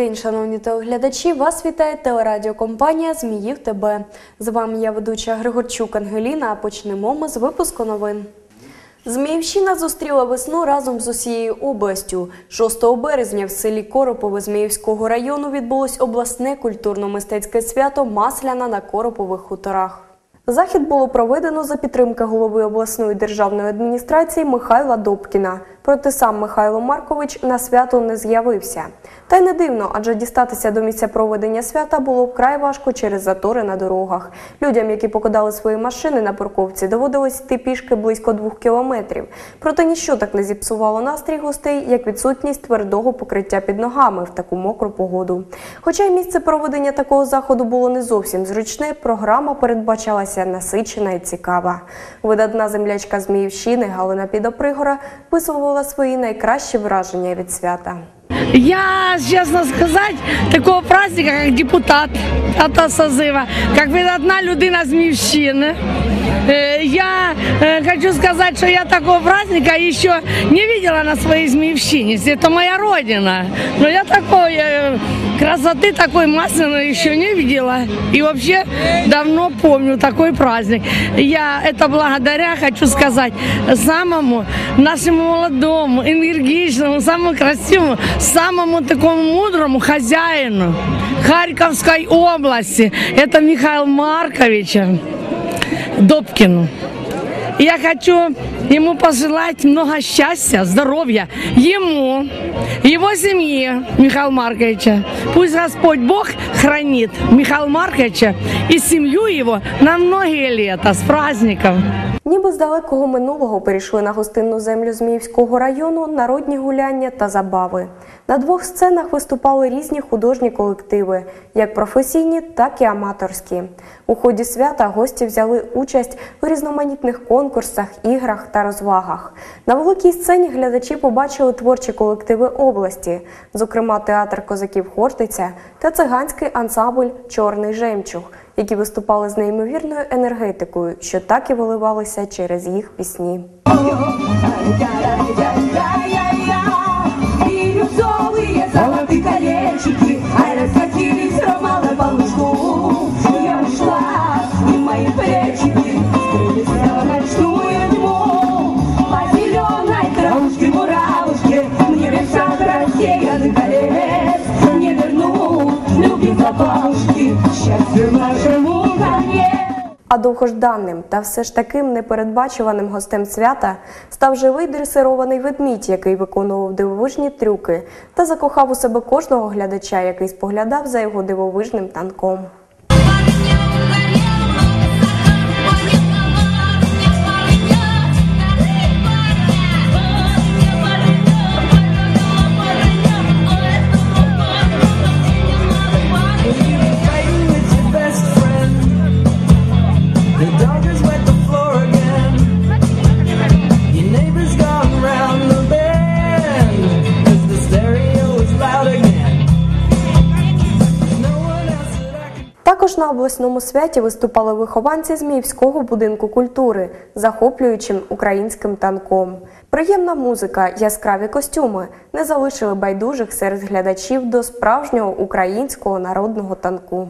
День, шановні телеглядачі. Вас вітає телерадіокомпанія Зміїв ТБ. З вами я ведуча Григорчук Ангеліна. А почнемо ми з випуску новин. Зміївщина зустріла весну разом з усією областю. 6 березня в селі Коропове Зміївського району відбулось обласне культурно-мистецьке свято Масляна на Коропових хуторах. Захід було проведено за підтримки голови обласної державної адміністрації Михайла Добкіна. Проте сам Михайло Маркович на свято не з'явився. Та й не дивно, адже дістатися до місця проведення свята було вкрай важко через затори на дорогах. Людям, які покидали свої машини на парковці, доводилось йти пішки близько двох кілометрів. Проте ніщо так не зіпсувало настрій гостей, як відсутність твердого покриття під ногами в таку мокру погоду. Хоча й місце проведення такого заходу було не зовсім зручне, програма передбачалася насичена і цікава. Видатна землячка Зміївщини Галина Підопригора висловила свої найкращі враження від свята. Я, честно сказать, такого праздника, как депутат этого созыва, как видатна людина Зміївщини, э, я э, хочу сказать, что я такого праздника еще не видела на своей Змеевщине. Это моя родина. Но я такой э, красоты, такой масляной еще не видела. И вообще давно помню такой праздник. Я это благодаря, хочу сказать, самому нашему молодому, энергичному, самому красивому, самому такому мудрому хозяину Харьковской области. Это Михаил Марковича. Добкину. Я хочу ему пожелать много счастья, здоровья ему, его семье Михаила Марковича. Пусть Господь Бог хранит Михаила Марковича и семью его на многие лета. С праздником! Ніби з далекого минулого перейшли на гостинну землю Зміївського району народні гуляння та забави. На двох сценах виступали різні художні колективи, як професійні, так і аматорські. У ході свята гості взяли участь у різноманітних конкурсах, іграх та розвагах. На великій сцені глядачі побачили творчі колективи області, зокрема театр козаків Хортиця та циганський ансамбль Чорний жемчуг які виступали з неймовірною енергетикою, що так і виливалися через їх пісні. Любви щастя нашему конец. А довгожданним та все ж таким непередбачуваним гостем свята став живий дресирований ведмідь, який виконував дивовижні трюки та закохав у себе кожного глядача, який споглядав за його дивовижним танком. Обласному святі виступали вихованці Зміївського будинку культури, захоплюючим українським танком. Приємна музика, яскраві костюми не залишили байдужих серед глядачів до справжнього українського народного танку.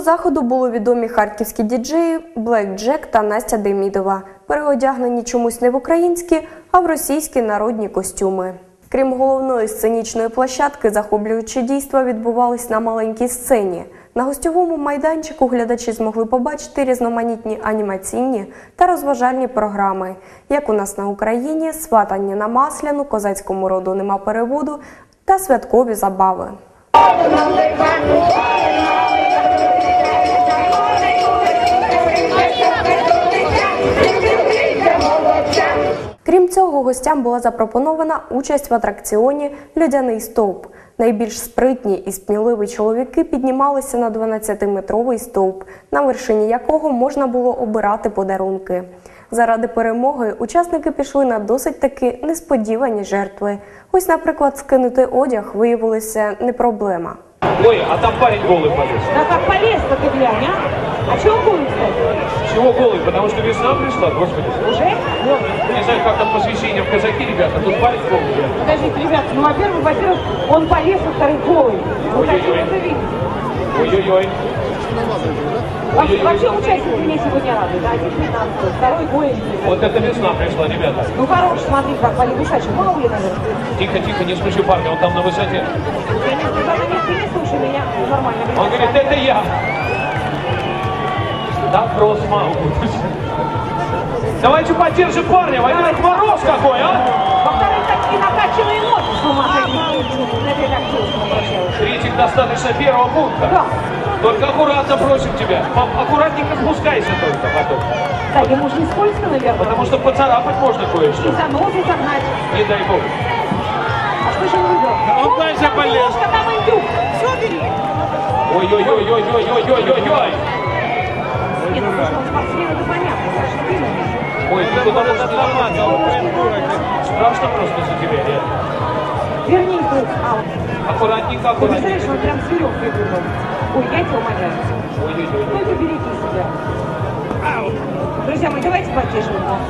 Заходу були відомі харківські діджеї Блек Джек та Настя Демідова, переодягнені чомусь не в українські, а в російські народні костюми. Крім головної сценічної площадки, захоплюючі дійства відбувались на маленькій сцені. На гостьовому майданчику глядачі змогли побачити різноманітні анімаційні та розважальні програми, як у нас на Україні, сватання на масляну, козацькому роду нема переводу та святкові забави. Крім цього, гостям була запропонована участь в атракціоні Людяний стовп. Найбільш спритні і сміливі чоловіки піднімалися на 12-метровий стовп, на вершині якого можна було обирати подарунки. Заради перемоги учасники пішли на досить таки несподівані жертви. Ось, наприклад, скинути одяг виявилося не проблема. Ой, а там парень голый полез. Да как полез-то ты глянь, а? А чего голый, кстати? Чего голый? Потому что весна пришла, господи. Уже? Не знаю, как там посвящение в казаки, ребята, тут парень голый. Подождите, ребят, ну, во-первых, во-первых, он полез, во-вторых, голый. Ой-ой-ой. Ой-ой-ой. Вообще, Ой-ой-ой. вообще участники меня сегодня рады, да, один 15, второй голый. Вот это весна пришла, ребята. Ну хорош, смотри, как по лягушачьи. Мало ли, наверное. Тихо, тихо, не спеши, парня, он там на высоте. Ты не слушай меня, нормально. Он говорит, это я. Да, просто мало. Давайте поддержим парня, во-первых, мороз какой, а? Во-вторых, такие накачанные ноги с ума сойти. Это я так чувствую, обращаюсь. Третьих достаточно первого пункта. Да. Только аккуратно просим тебя. Аккуратненько спускайся только потом. Да, ему же не скользко, наверное. Потому что поцарапать можно И кое-что. за нос и загнать. Не дай бог. А что же он выбрал? Он дальше полез. Там индюк. Все, бери. Ой-ой-ой-ой-ой-ой-ой-ой. Нет, ну, он спортсмен, это понятно. да, что ты. Ой, куда можешь не Страшно просто за тебя, реально. Верни круг. А, вот. Аккуратненько, Ты аккуратненько. представляешь, он прям с веревкой выбрал. Ой, я тебя умоляю. Это береги себя. Друзья мои, давайте поддерживаем вам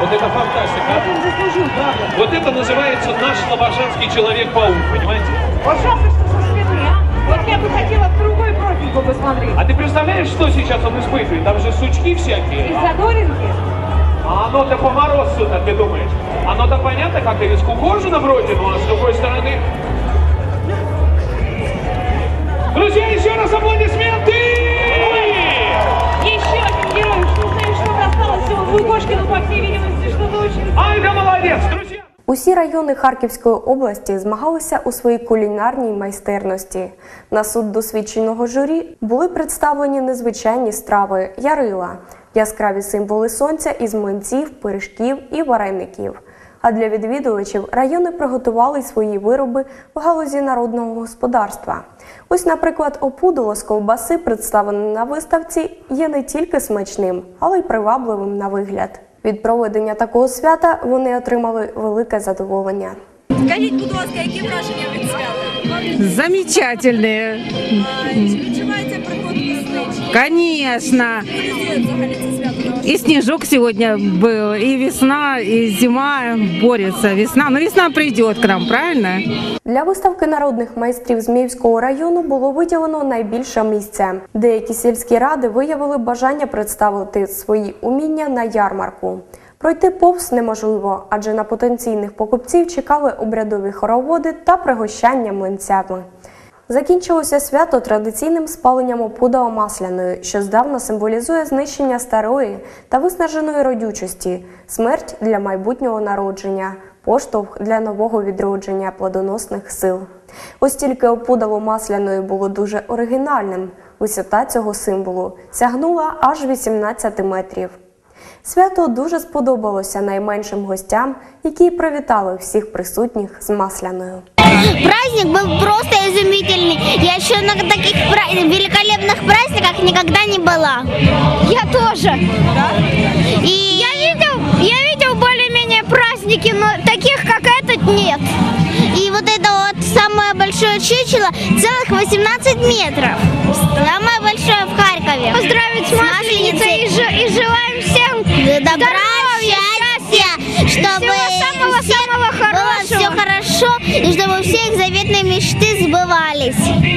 Вот это фантастика. Это он заслужил, правда. Вот это называется наш слобожанский человек-паук, понимаете? Вот жалко, что со спины, а? Вот я бы хотела другой профильку посмотреть. А ты представляешь, что сейчас он испытывает? Там же сучки всякие. Из задоринки? А оно-то по морозцу-то, ты думаешь? Оно-то понятно, как и скукожено вроде, ну а с другой стороны... Друзья, еще раз аплодисменты! Еще один герой. Что знаешь, что досталось ему Лукошкину, по всей видимости, что-то очень... Ай да молодец, друзья! Усі райони Харківської області змагалися у своїй кулінарній майстерності. На суд досвідченого журі були представлені незвичайні страви ярила, яскраві символи сонця із млинців, пиріжків і вареників. А для відвідувачів райони приготували свої вироби в галузі народного господарства. Ось, наприклад, опудало з ковбаси, представлене на виставці, є не тільки смачним, але й привабливим на вигляд. Від проведення такого свята вони отримали велике задоволення. Скажіть, будь ласка, які враження від свята? Замечательные. Конечно. И снежок сегодня был, и весна, и зима борется. Весна, но весна придет к нам, правильно? Для виставки народних майстрів Зміївського району було виділено найбільше місця. Деякі сільські ради виявили бажання представити свої уміння на ярмарку. Пройти повз неможливо, адже на потенційних покупців чекали обрядові хороводи та пригощання млинцями. Закінчилося свято традиційним спаленням опудала масляної, що здавна символізує знищення старої та виснаженої родючості, смерть для майбутнього народження, поштовх для нового відродження плодоносних сил. Ось тільки опудало масляної було дуже оригінальним. Висота цього символу сягнула аж 18 метрів. Свято дуже сподобалося найменшим гостям, які привітали всіх присутніх з масляною. Праздник был просто изумительный. Я еще на таких великолепных праздниках никогда не была. Я тоже. И я видел, я видел более-менее праздники, но таких как этот нет. И вот это вот самое большое чучело целых 18 метров. Самое большое в Харькове. Поздравить с Масленицей и, и желаем всем добра, счастья, чтобы хорошо и чтобы все их заветные мечты сбывались.